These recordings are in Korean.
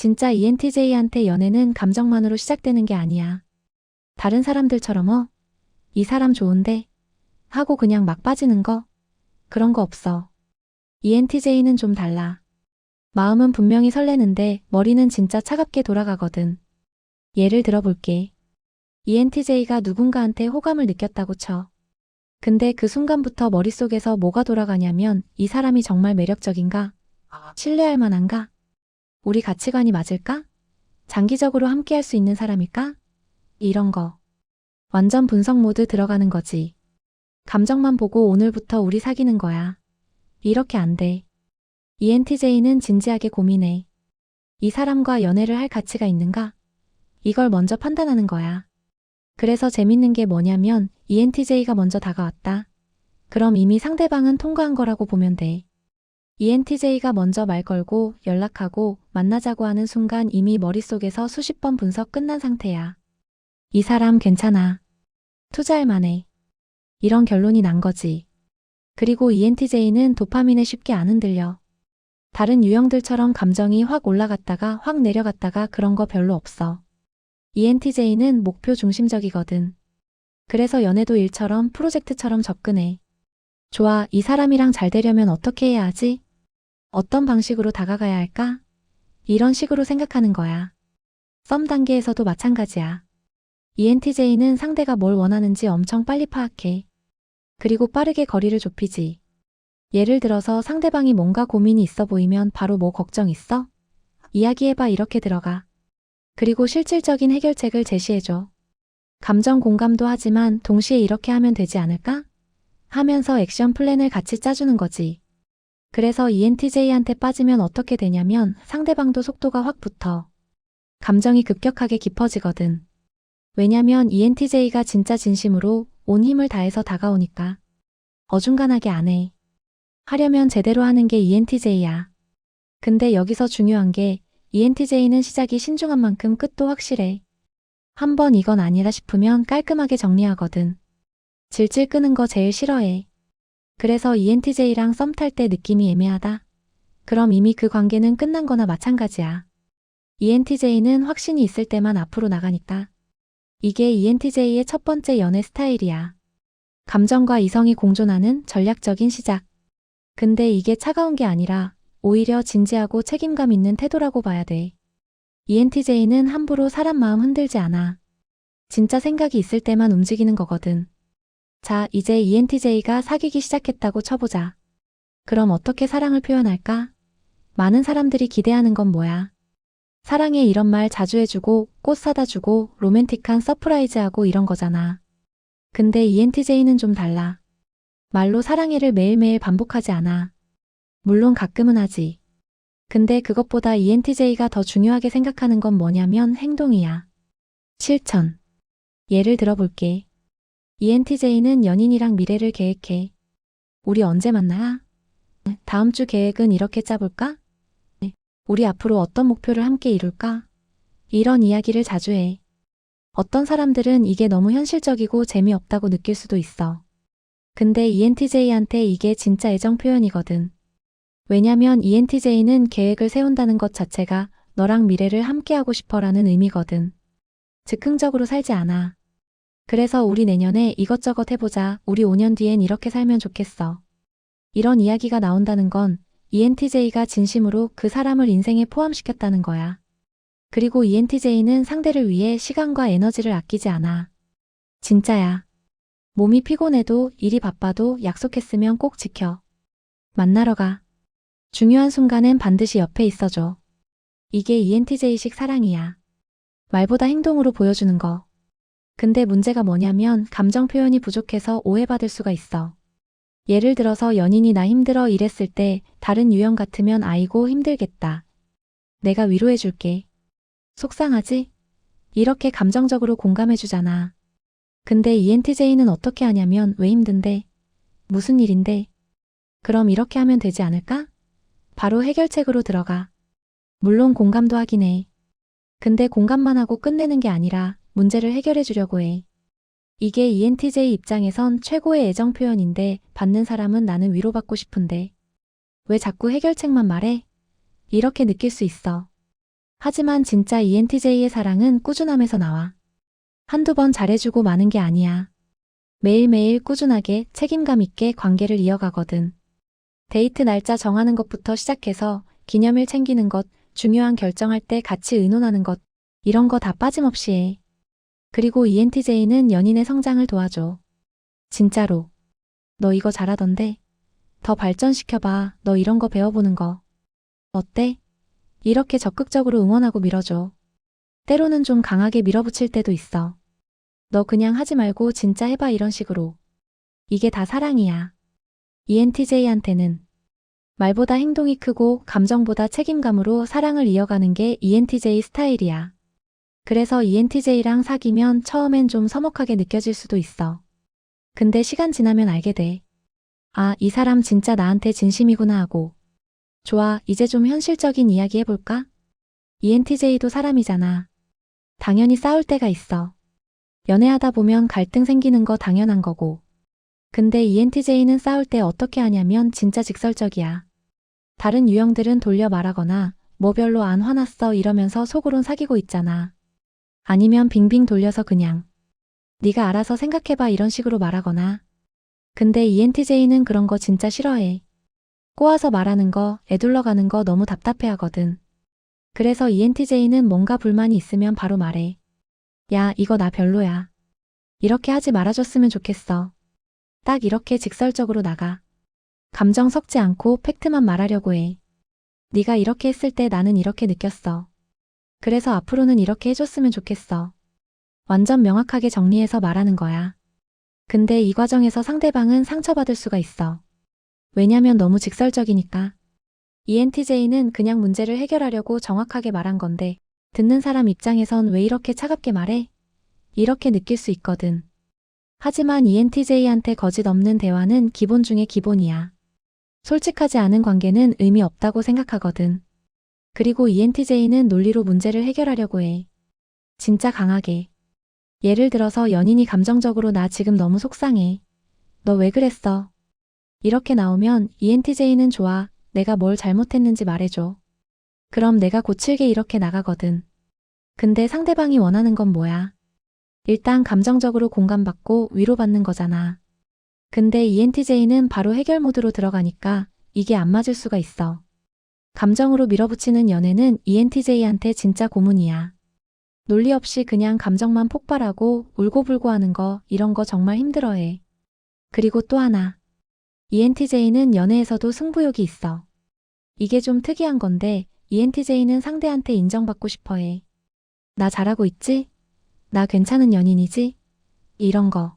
진짜 ENTJ한테 연애는 감정만으로 시작되는 게 아니야. 다른 사람들처럼 어? 이 사람 좋은데? 하고 그냥 막 빠지는 거? 그런 거 없어. ENTJ는 좀 달라. 마음은 분명히 설레는데 머리는 진짜 차갑게 돌아가거든. 예를 들어볼게. ENTJ가 누군가한테 호감을 느꼈다고 쳐. 근데 그 순간부터 머릿속에서 뭐가 돌아가냐면 이 사람이 정말 매력적인가? 신뢰할 만한가? 우리 가치관이 맞을까? 장기적으로 함께 할 수 있는 사람일까? 이런 거. 완전 분석 모드 들어가는 거지. 감정만 보고 오늘부터 우리 사귀는 거야. 이렇게 안 돼. ENTJ는 진지하게 고민해. 이 사람과 연애를 할 가치가 있는가? 이걸 먼저 판단하는 거야. 그래서 재밌는 게 뭐냐면 ENTJ가 먼저 다가왔다. 그럼 이미 상대방은 통과한 거라고 보면 돼. ENTJ가 먼저 말 걸고 연락하고 만나자고 하는 순간 이미 머릿속에서 수십 번 분석 끝난 상태야. 이 사람 괜찮아. 투자할 만해. 이런 결론이 난 거지. 그리고 ENTJ는 도파민에 쉽게 안 흔들려. 다른 유형들처럼 감정이 확 올라갔다가 확 내려갔다가 그런 거 별로 없어. ENTJ는 목표 중심적이거든. 그래서 연애도 일처럼 프로젝트처럼 접근해. 좋아, 이 사람이랑 잘 되려면 어떻게 해야 하지? 어떤 방식으로 다가가야 할까? 이런 식으로 생각하는 거야. 썸 단계에서도 마찬가지야. ENTJ는 상대가 뭘 원하는지 엄청 빨리 파악해. 그리고 빠르게 거리를 좁히지. 예를 들어서 상대방이 뭔가 고민이 있어 보이면 바로 뭐 걱정 있어? 이야기해봐 이렇게 들어가. 그리고 실질적인 해결책을 제시해줘. 감정 공감도 하지만 동시에 이렇게 하면 되지 않을까? 하면서 액션 플랜을 같이 짜주는 거지. 그래서 ENTJ한테 빠지면 어떻게 되냐면 상대방도 속도가 확 붙어. 감정이 급격하게 깊어지거든. 왜냐면 ENTJ가 진짜 진심으로 온 힘을 다해서 다가오니까. 어중간하게 안 해. 하려면 제대로 하는 게 ENTJ야. 근데 여기서 중요한 게 ENTJ는 시작이 신중한 만큼 끝도 확실해. 한 번 이건 아니라 싶으면 깔끔하게 정리하거든. 질질 끄는 거 제일 싫어해. 그래서 ENTJ랑 썸 탈 때 느낌이 애매하다. 그럼 이미 그 관계는 끝난 거나 마찬가지야. ENTJ는 확신이 있을 때만 앞으로 나가니까. 이게 ENTJ의 첫 번째 연애 스타일이야. 감정과 이성이 공존하는 전략적인 시작. 근데 이게 차가운 게 아니라 오히려 진지하고 책임감 있는 태도라고 봐야 돼. ENTJ는 함부로 사람 마음 흔들지 않아. 진짜 생각이 있을 때만 움직이는 거거든. 자, 이제 ENTJ가 사귀기 시작했다고 쳐보자. 그럼 어떻게 사랑을 표현할까? 많은 사람들이 기대하는 건 뭐야? 사랑해 이런 말 자주 해주고, 꽃 사다 주고, 로맨틱한 서프라이즈하고 이런 거잖아. 근데 ENTJ는 좀 달라. 말로 사랑해를 매일매일 반복하지 않아. 물론 가끔은 하지. 근데 그것보다 ENTJ가 더 중요하게 생각하는 건 뭐냐면 행동이야. 실천. 예를 들어볼게. ENTJ는 연인이랑 미래를 계획해. 우리 언제 만나? 다음 주 계획은 이렇게 짜볼까? 우리 앞으로 어떤 목표를 함께 이룰까? 이런 이야기를 자주 해. 어떤 사람들은 이게 너무 현실적이고 재미없다고 느낄 수도 있어. 근데 ENTJ한테 이게 진짜 애정 표현이거든. 왜냐면 ENTJ는 계획을 세운다는 것 자체가 너랑 미래를 함께하고 싶어라는 의미거든. 즉흥적으로 살지 않아. 그래서 우리 내년에 이것저것 해보자. 우리 5년 뒤엔 이렇게 살면 좋겠어. 이런 이야기가 나온다는 건 ENTJ가 진심으로 그 사람을 인생에 포함시켰다는 거야. 그리고 ENTJ는 상대를 위해 시간과 에너지를 아끼지 않아. 진짜야. 몸이 피곤해도 일이 바빠도 약속했으면 꼭 지켜. 만나러 가. 중요한 순간엔 반드시 옆에 있어줘. 이게 ENTJ식 사랑이야. 말보다 행동으로 보여주는 거. 근데 문제가 뭐냐면 감정 표현이 부족해서 오해받을 수가 있어. 예를 들어서 연인이 나 힘들어 이랬을 때 다른 유형 같으면 아이고 힘들겠다. 내가 위로해줄게. 속상하지? 이렇게 감정적으로 공감해주잖아. 근데 ENTJ는 어떻게 하냐면 왜 힘든데? 무슨 일인데? 그럼 이렇게 하면 되지 않을까? 바로 해결책으로 들어가. 물론 공감도 하긴 해. 근데 공감만 하고 끝내는 게 아니라 문제를 해결해 주려고 해. 이게 ENTJ 입장에선 최고의 애정 표현인데 받는 사람은 나는 위로받고 싶은데. 왜 자꾸 해결책만 말해? 이렇게 느낄 수 있어. 하지만 진짜 ENTJ의 사랑은 꾸준함에서 나와. 한두 번 잘해주고 마는 게 아니야. 매일매일 꾸준하게 책임감 있게 관계를 이어가거든. 데이트 날짜 정하는 것부터 시작해서 기념일 챙기는 것, 중요한 결정할 때 같이 의논하는 것, 이런 거 다 빠짐없이 해. 그리고 ENTJ는 연인의 성장을 도와줘. 진짜로. 너 이거 잘하던데? 더 발전시켜봐. 너 이런 거 배워보는 거. 어때? 이렇게 적극적으로 응원하고 밀어줘. 때로는 좀 강하게 밀어붙일 때도 있어. 너 그냥 하지 말고 진짜 해봐 이런 식으로. 이게 다 사랑이야. ENTJ한테는 말보다 행동이 크고 감정보다 책임감으로 사랑을 이어가는 게 ENTJ 스타일이야. 그래서 ENTJ랑 사귀면 처음엔 좀 서먹하게 느껴질 수도 있어. 근데 시간 지나면 알게 돼. 아, 이 사람 진짜 나한테 진심이구나 하고. 좋아, 이제 좀 현실적인 이야기 해볼까? ENTJ도 사람이잖아. 당연히 싸울 때가 있어. 연애하다 보면 갈등 생기는 거 당연한 거고. 근데 ENTJ는 싸울 때 어떻게 하냐면 진짜 직설적이야. 다른 유형들은 돌려 말하거나 뭐 별로 안 화났어 이러면서 속으론 사귀고 있잖아. 아니면 빙빙 돌려서 그냥 네가 알아서 생각해봐 이런 식으로 말하거나. 근데 ENTJ는 그런 거 진짜 싫어해. 꼬아서 말하는 거, 애둘러 가는 거 너무 답답해 하거든. 그래서 ENTJ는 뭔가 불만이 있으면 바로 말해. 야, 이거 나 별로야. 이렇게 하지 말아줬으면 좋겠어. 딱 이렇게 직설적으로 나가. 감정 섞지 않고 팩트만 말하려고 해. 네가 이렇게 했을 때 나는 이렇게 느꼈어. 그래서 앞으로는 이렇게 해줬으면 좋겠어. 완전 명확하게 정리해서 말하는 거야. 근데 이 과정에서 상대방은 상처받을 수가 있어. 왜냐면 너무 직설적이니까. ENTJ는 그냥 문제를 해결하려고 정확하게 말한 건데, 듣는 사람 입장에선 왜 이렇게 차갑게 말해? 이렇게 느낄 수 있거든. 하지만 ENTJ한테 거짓 없는 대화는 기본 중의 기본이야. 솔직하지 않은 관계는 의미 없다고 생각하거든. 그리고 ENTJ는 논리로 문제를 해결하려고 해. 진짜 강하게. 예를 들어서 연인이 감정적으로 나 지금 너무 속상해. 너 왜 그랬어? 이렇게 나오면 ENTJ는 좋아. 내가 뭘 잘못했는지 말해줘. 그럼 내가 고칠게 이렇게 나가거든. 근데 상대방이 원하는 건 뭐야? 일단 감정적으로 공감받고 위로받는 거잖아. 근데 ENTJ는 바로 해결 모드로 들어가니까 이게 안 맞을 수가 있어. 감정으로 밀어붙이는 연애는 ENTJ한테 진짜 고문이야. 논리 없이 그냥 감정만 폭발하고 울고불고 하는 거, 이런 거 정말 힘들어해. 그리고 또 하나. ENTJ는 연애에서도 승부욕이 있어. 이게 좀 특이한 건데, ENTJ는 상대한테 인정받고 싶어 해. 나 잘하고 있지? 나 괜찮은 연인이지? 이런 거.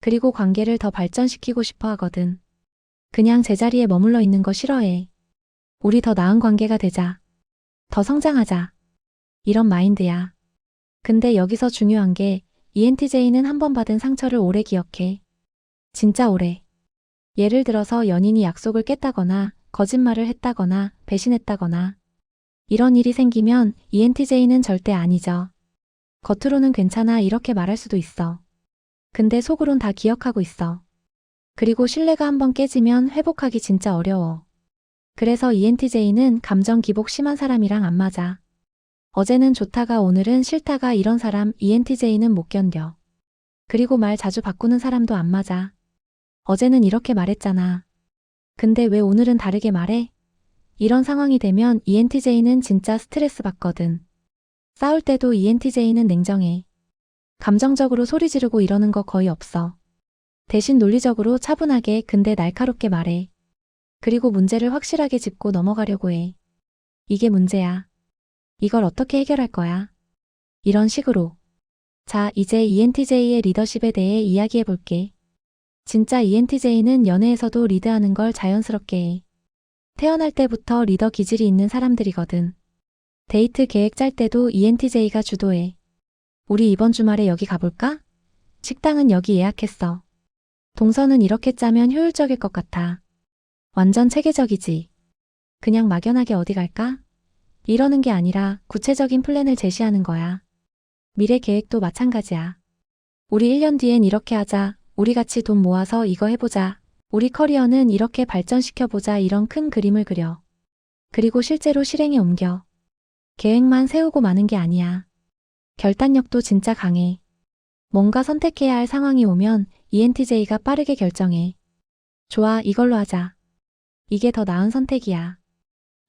그리고 관계를 더 발전시키고 싶어 하거든. 그냥 제자리에 머물러 있는 거 싫어해. 우리 더 나은 관계가 되자. 더 성장하자. 이런 마인드야. 근데 여기서 중요한 게 ENTJ는 한 번 받은 상처를 오래 기억해. 진짜 오래. 예를 들어서 연인이 약속을 깼다거나 거짓말을 했다거나 배신했다거나 이런 일이 생기면 ENTJ는 절대 아니죠. 겉으로는 괜찮아 이렇게 말할 수도 있어. 근데 속으론 다 기억하고 있어. 그리고 신뢰가 한번 깨지면 회복하기 진짜 어려워. 그래서 ENTJ는 감정 기복 심한 사람이랑 안 맞아. 어제는 좋다가 오늘은 싫다가 이런 사람 ENTJ는 못 견뎌. 그리고 말 자주 바꾸는 사람도 안 맞아. 어제는 이렇게 말했잖아. 근데 왜 오늘은 다르게 말해? 이런 상황이 되면 ENTJ는 진짜 스트레스 받거든. 싸울 때도 ENTJ는 냉정해. 감정적으로 소리 지르고 이러는 거 거의 없어. 대신 논리적으로 차분하게 근데 날카롭게 말해. 그리고 문제를 확실하게 짚고 넘어가려고 해. 이게 문제야. 이걸 어떻게 해결할 거야? 이런 식으로. 자, 이제 ENTJ의 리더십에 대해 이야기해 볼게. 진짜 ENTJ는 연애에서도 리드하는 걸 자연스럽게 해. 태어날 때부터 리더 기질이 있는 사람들이거든. 데이트 계획 짤 때도 ENTJ가 주도해. 우리 이번 주말에 여기 가볼까? 식당은 여기 예약했어. 동선은 이렇게 짜면 효율적일 것 같아. 완전 체계적이지. 그냥 막연하게 어디 갈까? 이러는 게 아니라 구체적인 플랜을 제시하는 거야. 미래 계획도 마찬가지야. 우리 1년 뒤엔 이렇게 하자. 우리 같이 돈 모아서 이거 해보자. 우리 커리어는 이렇게 발전시켜보자. 이런 큰 그림을 그려. 그리고 실제로 실행에 옮겨. 계획만 세우고 마는 게 아니야. 결단력도 진짜 강해. 뭔가 선택해야 할 상황이 오면 ENTJ가 빠르게 결정해. 좋아, 이걸로 하자. 이게 더 나은 선택이야.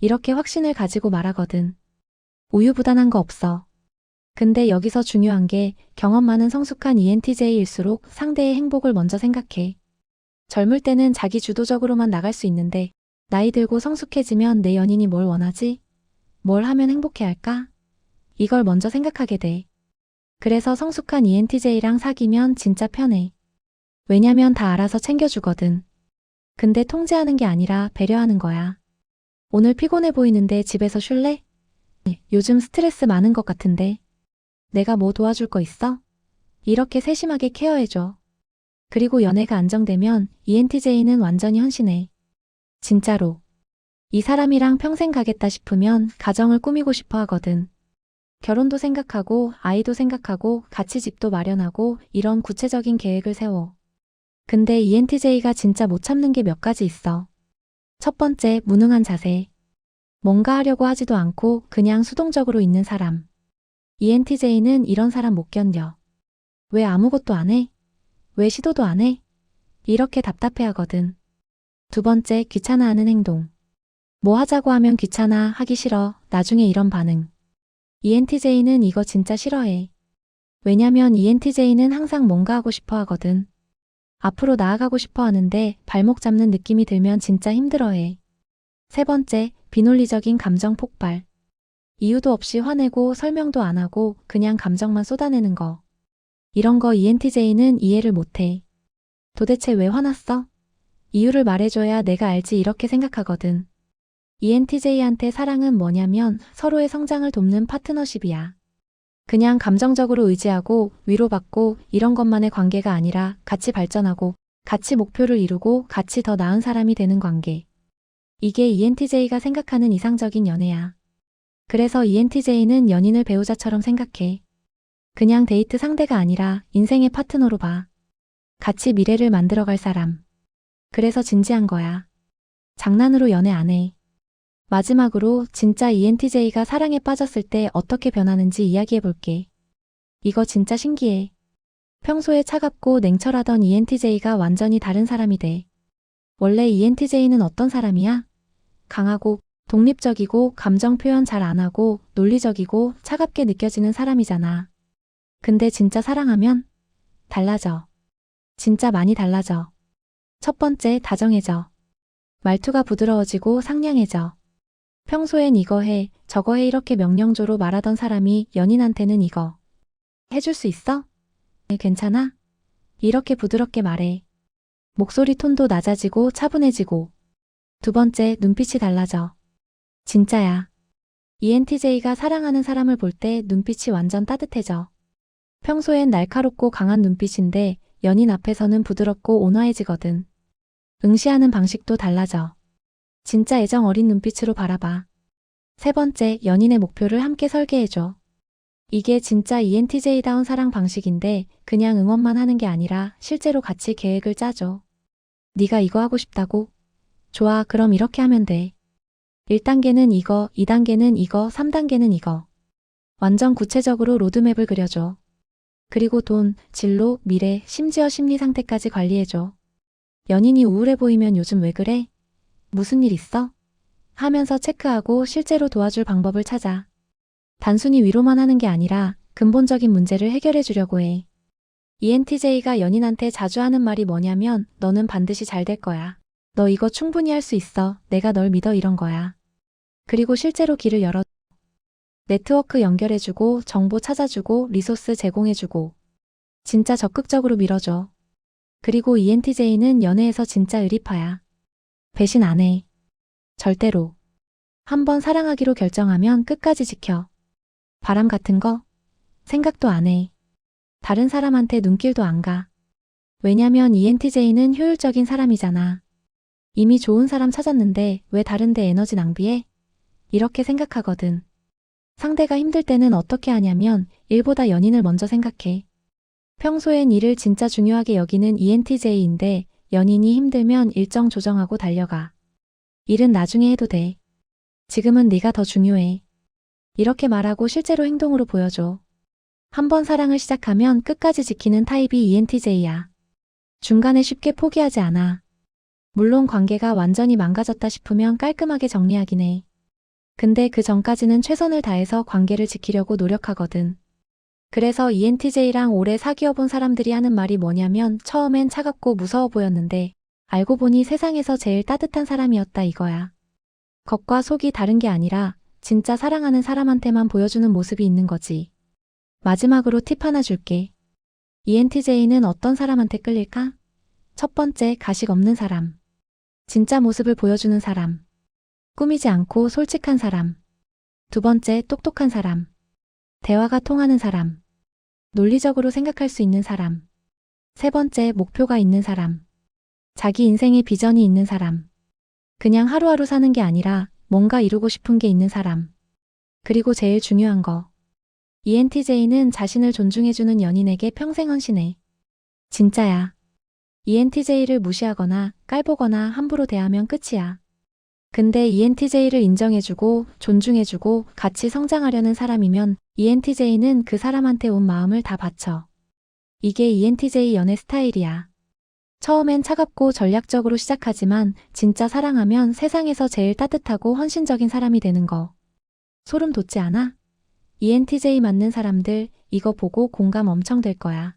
이렇게 확신을 가지고 말하거든. 우유부단한 거 없어. 근데 여기서 중요한 게 경험 많은 성숙한 ENTJ일수록 상대의 행복을 먼저 생각해. 젊을 때는 자기 주도적으로만 나갈 수 있는데 나이 들고 성숙해지면 내 연인이 뭘 원하지? 뭘 하면 행복해 할까? 이걸 먼저 생각하게 돼. 그래서 성숙한 ENTJ랑 사귀면 진짜 편해. 왜냐면 다 알아서 챙겨주거든. 근데 통제하는 게 아니라 배려하는 거야. 오늘 피곤해 보이는데 집에서 쉴래? 네, 요즘 스트레스 많은 것 같은데. 내가 뭐 도와줄 거 있어? 이렇게 세심하게 케어해줘. 그리고 연애가 안정되면 ENTJ는 완전히 헌신해. 진짜로. 이 사람이랑 평생 가겠다 싶으면 가정을 꾸미고 싶어 하거든. 결혼도 생각하고 아이도 생각하고 같이 집도 마련하고 이런 구체적인 계획을 세워. 근데 ENTJ가 진짜 못 참는 게 몇 가지 있어. 첫 번째, 무능한 자세. 뭔가 하려고 하지도 않고 그냥 수동적으로 있는 사람. ENTJ는 이런 사람 못 견뎌. 왜 아무것도 안 해? 왜 시도도 안 해? 이렇게 답답해 하거든. 두 번째, 귀찮아하는 행동. 뭐 하자고 하면 귀찮아, 하기 싫어, 나중에 이런 반응. ENTJ는 이거 진짜 싫어해. 왜냐면 ENTJ는 항상 뭔가 하고 싶어 하거든. 앞으로 나아가고 싶어 하는데 발목 잡는 느낌이 들면 진짜 힘들어해. 세 번째, 비논리적인 감정 폭발. 이유도 없이 화내고 설명도 안 하고 그냥 감정만 쏟아내는 거. 이런 거 ENTJ는 이해를 못해. 도대체 왜 화났어? 이유를 말해줘야 내가 알지 이렇게 생각하거든. ENTJ한테 사랑은 뭐냐면 서로의 성장을 돕는 파트너십이야. 그냥 감정적으로 의지하고 위로받고 이런 것만의 관계가 아니라 같이 발전하고 같이 목표를 이루고 같이 더 나은 사람이 되는 관계. 이게 ENTJ가 생각하는 이상적인 연애야. 그래서 ENTJ는 연인을 배우자처럼 생각해. 그냥 데이트 상대가 아니라 인생의 파트너로 봐. 같이 미래를 만들어갈 사람. 그래서 진지한 거야. 장난으로 연애 안 해. 마지막으로 진짜 ENTJ가 사랑에 빠졌을 때 어떻게 변하는지 이야기해 볼게. 이거 진짜 신기해. 평소에 차갑고 냉철하던 ENTJ가 완전히 다른 사람이 돼. 원래 ENTJ는 어떤 사람이야? 강하고 독립적이고 감정 표현 잘 안 하고 논리적이고 차갑게 느껴지는 사람이잖아. 근데 진짜 사랑하면 달라져. 진짜 많이 달라져. 첫 번째, 다정해져. 말투가 부드러워지고 상냥해져. 평소엔 이거 해, 저거 해 이렇게 명령조로 말하던 사람이 연인한테는 이거. 해줄 수 있어? 네, 괜찮아? 이렇게 부드럽게 말해. 목소리 톤도 낮아지고 차분해지고. 두 번째, 눈빛이 달라져. 진짜야. ENTJ가 사랑하는 사람을 볼 때 눈빛이 완전 따뜻해져. 평소엔 날카롭고 강한 눈빛인데 연인 앞에서는 부드럽고 온화해지거든. 응시하는 방식도 달라져. 진짜 애정 어린 눈빛으로 바라봐. 세 번째, 연인의 목표를 함께 설계해줘. 이게 진짜 ENTJ다운 사랑 방식인데 그냥 응원만 하는 게 아니라 실제로 같이 계획을 짜줘. 네가 이거 하고 싶다고? 좋아, 그럼 이렇게 하면 돼. 1단계는 이거, 2단계는 이거, 3단계는 이거. 완전 구체적으로 로드맵을 그려줘. 그리고 돈, 진로, 미래, 심지어 심리 상태까지 관리해줘. 연인이 우울해 보이면 요즘 왜 그래? 무슨 일 있어? 하면서 체크하고 실제로 도와줄 방법을 찾아. 단순히 위로만 하는 게 아니라 근본적인 문제를 해결해 주려고 해. ENTJ가 연인한테 자주 하는 말이 뭐냐면 너는 반드시 잘 될 거야. 너 이거 충분히 할 수 있어. 내가 널 믿어 이런 거야. 그리고 실제로 길을 열어 네트워크 연결해주고 정보 찾아주고 리소스 제공해주고 진짜 적극적으로 밀어줘. 그리고 ENTJ는 연애에서 진짜 의리파야. 배신 안 해. 절대로. 한번 사랑하기로 결정하면 끝까지 지켜. 바람 같은 거 생각도 안 해. 다른 사람한테 눈길도 안 가. 왜냐면 ENTJ는 효율적인 사람이잖아. 이미 좋은 사람 찾았는데 왜 다른데 에너지 낭비해? 이렇게 생각하거든. 상대가 힘들 때는 어떻게 하냐면 일보다 연인을 먼저 생각해. 평소엔 일을 진짜 중요하게 여기는 ENTJ인데 연인이 힘들면 일정 조정하고 달려가. 일은 나중에 해도 돼. 지금은 네가 더 중요해. 이렇게 말하고 실제로 행동으로 보여줘. 한번 사랑을 시작하면 끝까지 지키는 타입이 ENTJ야. 중간에 쉽게 포기하지 않아. 물론 관계가 완전히 망가졌다 싶으면 깔끔하게 정리하긴 해. 근데 그 전까지는 최선을 다해서 관계를 지키려고 노력하거든. 그래서 ENTJ랑 오래 사귀어 본 사람들이 하는 말이 뭐냐면 처음엔 차갑고 무서워 보였는데 알고 보니 세상에서 제일 따뜻한 사람이었다 이거야. 겉과 속이 다른 게 아니라 진짜 사랑하는 사람한테만 보여주는 모습이 있는 거지. 마지막으로 팁 하나 줄게. ENTJ는 어떤 사람한테 끌릴까? 첫 번째, 가식 없는 사람. 진짜 모습을 보여주는 사람. 꾸미지 않고 솔직한 사람. 두 번째, 똑똑한 사람. 대화가 통하는 사람. 논리적으로 생각할 수 있는 사람. 세 번째, 목표가 있는 사람. 자기 인생에 비전이 있는 사람. 그냥 하루하루 사는 게 아니라 뭔가 이루고 싶은 게 있는 사람. 그리고 제일 중요한 거. ENTJ는 자신을 존중해주는 연인에게 평생 헌신해. 진짜야. ENTJ를 무시하거나 깔보거나 함부로 대하면 끝이야. 근데 ENTJ를 인정해주고 존중해주고 같이 성장하려는 사람이면 ENTJ는 그 사람한테 온 마음을 다 바쳐. 이게 ENTJ 연애 스타일이야. 처음엔 차갑고 전략적으로 시작하지만 진짜 사랑하면 세상에서 제일 따뜻하고 헌신적인 사람이 되는 거. 소름 돋지 않아? ENTJ 맞는 사람들 이거 보고 공감 엄청 될 거야.